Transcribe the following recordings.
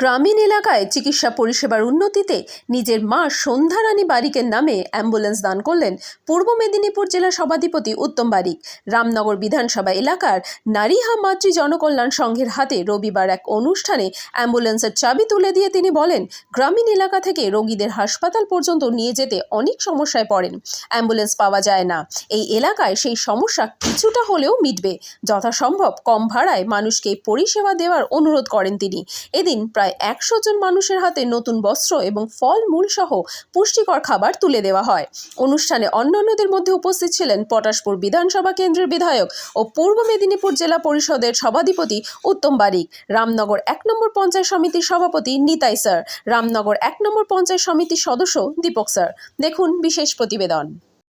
গ্রামীণ এলাকায় চিকিৎসা পরিষেবার উন্নতিতে নিজের মা সন্ধ্যারানী বারিকের নামে অ্যাম্বুলেন্স দান করলেন পূর্ব মেদিনীপুর জেলা সভাধিপতি উত্তম বারিক। রামনগর বিধানসভা এলাকার নারীহা মাতৃ জনকল্যাণ সংঘের হাতে রবিবার এক অনুষ্ঠানে অ্যাম্বুলেন্সের চাবি তুলে দিয়ে তিনি বলেন, গ্রামীণ এলাকা থেকে রোগীদের হাসপাতাল পর্যন্ত নিয়ে যেতে অনেক সমস্যায় পড়েন। অ্যাম্বুলেন্স পাওয়া যায় না। এই এলাকায় সেই সমস্যা কিছুটা হলেও মিটবে। যথাসম্ভব কম ভাড়ায় মানুষকে পরিষেবা দেওয়ার অনুরোধ করেন তিনি। এদিন প্রায় একশো জন মানুষের হাতে নতুন বস্ত্র এবং ফল মূল সহ পুষ্টিকর খাবার তুলে দেওয়া হয়। অনুষ্ঠানে অন্যান্যদের মধ্যে উপস্থিত ছিলেন পটাশপুর বিধানসভা কেন্দ্রের বিধায়ক ও পূর্ব মেদিনীপুর জেলা পরিষদের সভাধিপতি উত্তম বারিক, রামনগর এক নম্বর পঞ্চায়েত সমিতির সভাপতি নিতাই স্যার, রামনগর এক নম্বর পঞ্চায়েত সমিতির সদস্য দীপক স্যার। দেখুন বিশেষ প্রতিবেদন।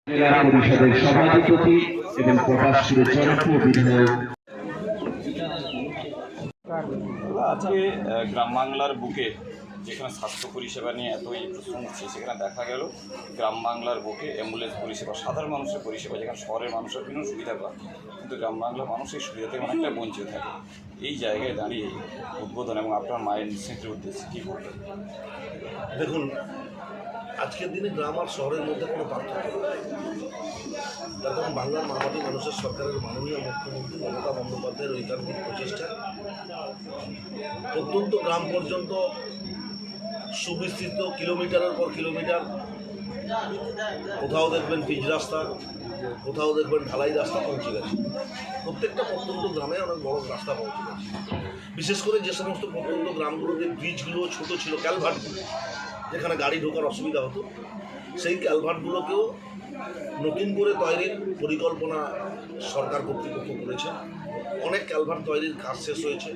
জেলা পরিষদের সভাধিপতি এবং জনপ্রিয় বিধায়ক আজকে গ্রাম বাংলার বুকে যেখানে স্বাস্থ্য পরিষেবা নিয়ে এতই প্রশ্ন উঠছে সেখানে দেখা গেল গ্রাম বাংলার বুকে অ্যাম্বুলেন্স পরিষেবা সাধারণ মানুষের পরিষেবা যেখানে শহরের মানুষের বিভিন্ন সুবিধা পায়। কিন্তু গ্রাম বাংলার মানুষ এই সুবিধা থেকে অনেকটা বঞ্চিত থাকে। এই জায়গায় দাঁড়িয়ে উদ্বোধন এবং আপনার মায়ের নিশ্চিতের উদ্দেশ্যে কী করবেন দেখুন আজকের দিনে গ্রাম আর শহরের মধ্যে কোনো পার্থক্য কারণ বাংলার মামাটি মানুষের সরকারের মাননীয় মুখ্যমন্ত্রী মমতা বন্দ্যোপাধ্যায়ের ঐকান্তিক প্রচেষ্টা। প্রত্যন্ত গ্রাম পর্যন্ত সুবিস্তৃত কিলোমিটারের পর কিলোমিটার। কোথাও দেখবেন পিচ রাস্তা, কোথাও দেখবেন ঢালাই রাস্তা পৌঁছে গেছে। প্রত্যেকটা প্রত্যন্ত গ্রামে অনেক বড় রাস্তা পৌঁছে গেছে। বিশেষ করে যে সমস্ত প্রত্যন্ত গ্রামগুলোতে ব্রিজগুলো ছোট ছিল ক্যালভার্টগুলো যেখানে গাড়ি ঢোকার অসুবিধা হতো সেই ক্যালভার্টগুলোকেও নতুন করে তৈরির পরিকল্পনা সরকার কর্তৃপক্ষ করেছে। অনেক ক্যালভার্ট তৈরির কাজ শেষ হয়েছে।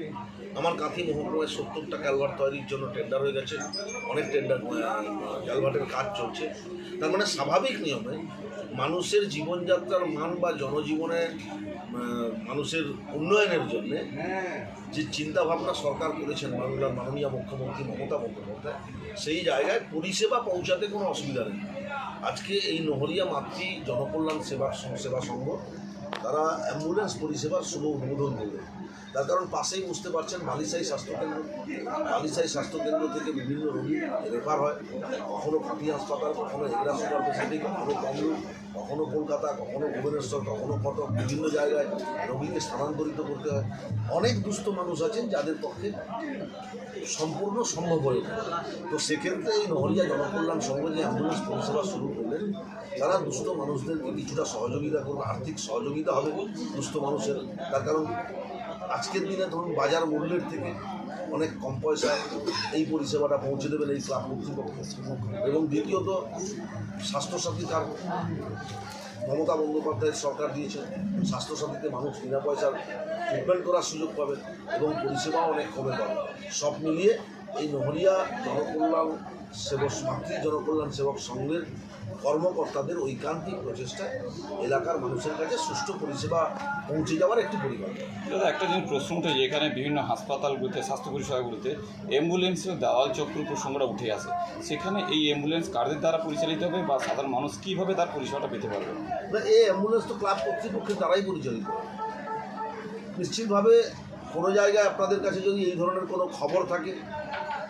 আমার কাঁথি মহকুমায় সত্তরটা ক্যালভার্ট তৈরির জন্য টেন্ডার হয়ে গেছে। অনেক টেন্ডার ক্যালভার্টের কাজ চলছে। তার মানে স্বাভাবিক নিয়মে মানুষের জীবনযাত্রার মান বা জনজীবনে মানুষের উন্নয়নের জন্য যে চিন্তা ভাবনা সরকার করেছেন বাংলার মাননীয় মুখ্যমন্ত্রী মমতা বন্দ্যোপাধ্যায়, সেই জায়গায় পরিষেবা পৌঁছাতে কোনো অসুবিধা নেই। আজকে এই নহরিয়া মাতৃ জনকল্যাণ সেবা সেবা সংঘ, তারা অ্যাম্বুলেন্স পরিষেবার শুভ উদ্বোধন করবে। তার কারণ পাশেই বুঝতে পারছেন বালিসাই স্বাস্থ্যকেন্দ্র। বালিসাই স্বাস্থ্যকেন্দ্র থেকে বিভিন্ন রোগী রেফার হয়। কখনো কাঁথি হাসপাতাল, কখনো এগরা সুপার স্পেশালিটি কখনো কামরূপ কখনো কলকাতা, কখনো ভুবনেশ্বর, কখনো কটক, বিভিন্ন জায়গায় রোগীকে স্থানান্তরিত করতে হয়। অনেক দুস্থ মানুষ আছেন যাদের পক্ষে সম্পূর্ণ সম্ভব হয়ে। তো সেক্ষেত্রে এই নহরিয়া জনকল্যাণ সংঘ যে অ্যাম্বুলেন্স পরিষেবা শুরু করলেন, তারা দুস্থ মানুষদেরকে কিছুটা সহযোগিতা করবে, আর্থিক সহযোগিতা হবে দুস্থ মানুষের। তার কারণ আজকের দিনে ধরুন বাজার মূল্যের থেকে অনেক কম পয়সায় এই পরিষেবাটা পৌঁছে দেবেন এই ক্লাব কর্তৃপক্ষ এবং দ্বিতীয়ত, স্বাস্থ্যসাথী কার্ড মমতা বন্দ্যোপাধ্যায়ের সরকার দিয়েছে, স্বাস্থ্যসাথীতে মানুষ বিনা পয়সার ট্রিটমেন্ট করার সুযোগ পাবে এবং পরিষেবা অনেক কমে পাবে। সব মিলিয়ে এই নহরিয়া জনকল্যাণ সেবক মাতৃ জনকল্যাণ সেবক সংঘের কর্মকর্তাদের ঐকান্তিক প্রচেষ্টায় এলাকার মানুষের কাছে সুষ্ঠু পরিষেবা পৌঁছে যাওয়ার একটি পরিকল্পনা। দাদা একটা জিনিস প্রশ্ন উঠে যে এখানে বিভিন্ন হাসপাতালগুলোতে স্বাস্থ্য পরিষেবাগুলোতে অ্যাম্বুলেন্সের দেওয়াল চক্র প্রসঙ্গটা উঠে আসে। সেখানে এই অ্যাম্বুলেন্স কারদের দ্বারা পরিচালিত হবে বা সাধারণ মানুষ কীভাবে তার পরিষেবাটা পেতে পারবে? এই অ্যাম্বুলেন্স তো ক্লাব কর্তৃপক্ষের দ্বারাই পরিচালিত। নিশ্চিতভাবে কোনো জায়গায় আপনাদের কাছে যদি এই ধরনের কোনো খবর থাকে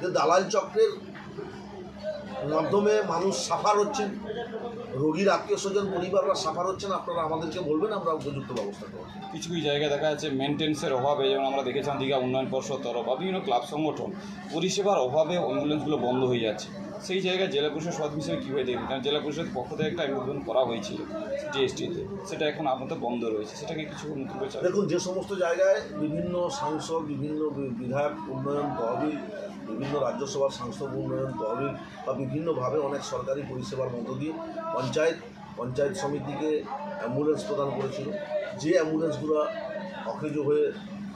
যে দালাল চক্রের মাধ্যমে মানুষ সাফার হচ্ছেন রোগীর আত্মীয় স্বজন পরিবাররা সাফার হচ্ছেন আপনারা আমাদেরকে বলবেন আমরা উপযুক্ত ব্যবস্থা করব কিছু কিছু জায়গায় দেখা যাচ্ছে মেনটেন্সের অভাবে যেমন আমরা দেখেছিলাম দীঘা উন্নয়ন পর্ষদ তরফ বা বিভিন্ন ক্লাব সংগঠন পরিষেবার অভাবে অ্যাম্বুলেন্সগুলো বন্ধ হয়ে যাচ্ছে। সেই জায়গায় জেলা পরিষদ সদ হিসেবে কীভাবে দেখবেন? কারণ জেলা পরিষদের পক্ষ থেকে একটা উদ্বোধন করা হয়েছিল জিএসটিতে সেটা এখন আপাতত বন্ধ রয়েছে। সেটাকে কিছু নতুন করে দেখুন যে সমস্ত জায়গায় বিভিন্ন সাংসদ বিভিন্ন বিধায়ক উন্নয়ন তহবিল বিভিন্ন রাজ্যসভার সাংসদ উন্নয়ন তহবিল বা বিভিন্নভাবে অনেক সরকারি পরিষেবার মধ্য দিয়ে পঞ্চায়েত পঞ্চায়েত সমিতিকে অ্যাম্বুলেন্স প্রদান করেছিল। যে অ্যাম্বুলেন্সগুলো অকেজ হয়ে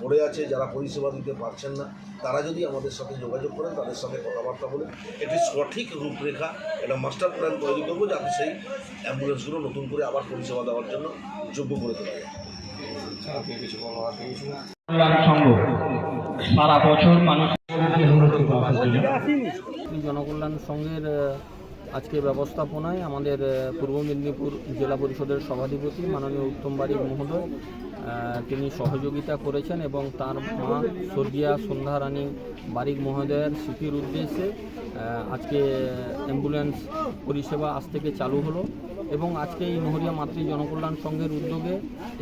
পড়ে আছে, যারা পরিষেবা দিতে পারছেন না, তারা যদি আমাদের সাথে যোগাযোগ করেন, তাদের সাথে কথাবার্তা বলে একটি সঠিক রূপরেখা, একটা মাস্টার প্ল্যান তৈরি করব যাতে সেই অ্যাম্বুলেন্সগুলো নতুন করে আবার পরিষেবা দেওয়ার জন্য যোগ্য করে তোলা যায়। সারা বছর মানুষ জনকল্যাণ সংঘের আজকে ব্যবস্থাপনায় আমাদের পূর্ব মেদিনীপুর জেলা পরিষদের সভাধিপতি মাননীয় উত্তম বারিক মহোদয় তিনি সহযোগিতা করেছেন এবং তার মা স্বর্গীয়া সন্ধ্যা রানী বারিক মহোদয়ের স্মৃতির উদ্দেশ্যে আজকে অ্যাম্বুলেন্স পরিষেবা আজ থেকে চালু হলো। এবং আজকে এই নহরিয়া মাতৃ জনকল্যাণ সংঘের উদ্যোগে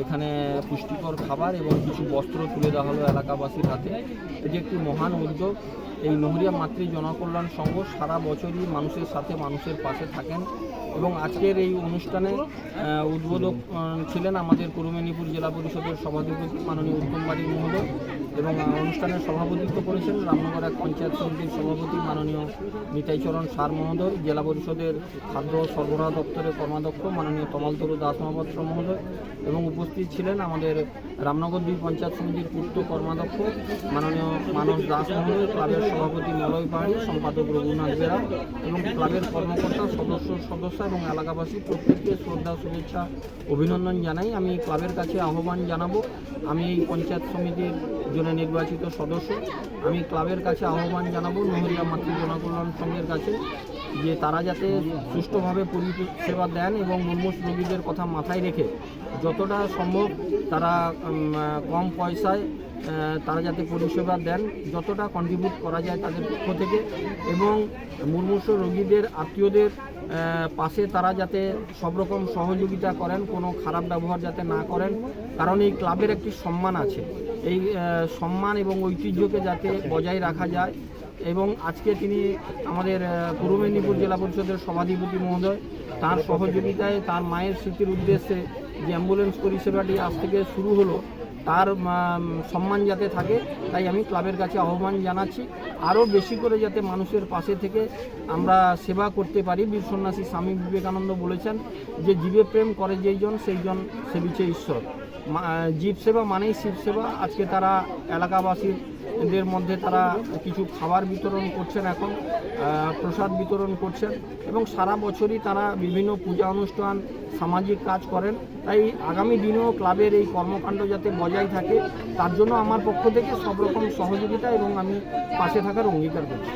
এখানে পুষ্টিকর খাবার এবং কিছু বস্ত্র তুলে দেওয়া হলো এলাকাবাসীর হাতে। এটি একটি মহান উদ্যোগ। এই নহরিয়া মাতৃ জনকল্যাণ সংঘ সারা বছরই মানুষের সাথে মানুষের পাশে থাকেন। এবং আজকের এই অনুষ্ঠানে উদ্বোধক ছিলেন আমাদের পূর্ব মেদিনীপুর জেলা পরিষদের সভাধিপতি মাননীয় উত্তম বাড়ির মহোদয় এবং অনুষ্ঠানের সভাপতিত্ব করেছেন রামনগর এক পঞ্চায়েত সমিতির সভাপতি মাননীয় নিতাইচরণ সার মহোদয়, জেলা পরিষদের খাদ্য সরবরাহ দপ্তরের কর্মাধ্যক্ষ মাননীয় তমালতরু দাস মহাপাত্র মহোদয় এবং উপস্থিত ছিলেন আমাদের রামনগর দুই পঞ্চায়েত সমিতির পূর্ত কর্মাধ্যক্ষ মাননীয় মানস দাস মহোদয়, ক্লাবের সভাপতি মলয় পাহাড়ি, সম্পাদক রঘুনাথ বেরা এবং ক্লাবের কর্মকর্তা সদস্য সদস্য এবং এলাকাবাসী প্রত্যেককে শ্রদ্ধা, শুভেচ্ছা, অভিনন্দন জানাই। আমি ক্লাবের কাছে আহ্বান জানাব। আমি এই পঞ্চায়েত সমিতির জন্য নির্বাচিত সদস্য। আমি ক্লাবের কাছে আহ্বান জানাব নহরিয়া মাতৃ জনকল্যাণ সংঘের কাছে যে তারা যাতে সুষ্ঠুভাবে পরিষেবা দেন এবং মুমূর্ষ রোগীদের কথা মাথায় রেখে যতটা সম্ভব তারা কম পয়সায় তারা যাতে পরিষেবা দেন, যতটা কন্ট্রিবিউট করা যায় তাদের পক্ষ থেকে এবং মুমূর্ষ রোগীদের, আত্মীয়দের পাশে তারা যাতে সব রকম সহযোগিতা করেন, কোনো খারাপ ব্যবহার যাতে না করেন, কারণ এই ক্লাবের একটি সম্মান আছে। এই সম্মান এবং ঐতিহ্যকে যাতে বজায় রাখা যায় এবং আজকে তিনি আমাদের পূর্ব মেদিনীপুর জেলা পরিষদের সভাধিপতি মহোদয়, তার সহযোগিতায়, তার মায়ের স্মৃতির উদ্দেশ্যে যে অ্যাম্বুলেন্স পরিষেবাটি আজ থেকে শুরু হলো তার সম্মান যাতে থাকে, তাই আমি ক্লাবের কাছে আহ্বান জানাচ্ছি। আরও বেশি করে যাতে মানুষের পাশে থেকে আমরা সেবা করতে পারি। বীর সন্ন্যাসী স্বামী বিবেকানন্দ বলেছেন যে, জীবে প্রেম করে যেইজন সেইজন সেবিছে ঈশ্বর। জীব সেবা মানেই শিবসেবা আজকে তারা এলাকাবাসীর এদের মধ্যে তারা কিছু খাবার বিতরণ করছেন এখন প্রসাদ বিতরণ করছেন এবং সারা বছরই তারা বিভিন্ন পূজা অনুষ্ঠান সামাজিক কাজ করেন। তাই আগামী দিনেও ক্লাবের এই কর্মকাণ্ড যাতে বজায় থাকে তার জন্য আমার পক্ষ থেকে সব রকম সহযোগিতা এবং আমি পাশে থাকার অঙ্গীকার করছি।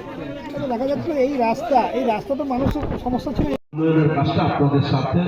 দেখা যাচ্ছে এই রাস্তা এই রাস্তা তো মানুষের সমস্যা ছিল। উন্নয়নের কাজটা আপনাদের সাথে।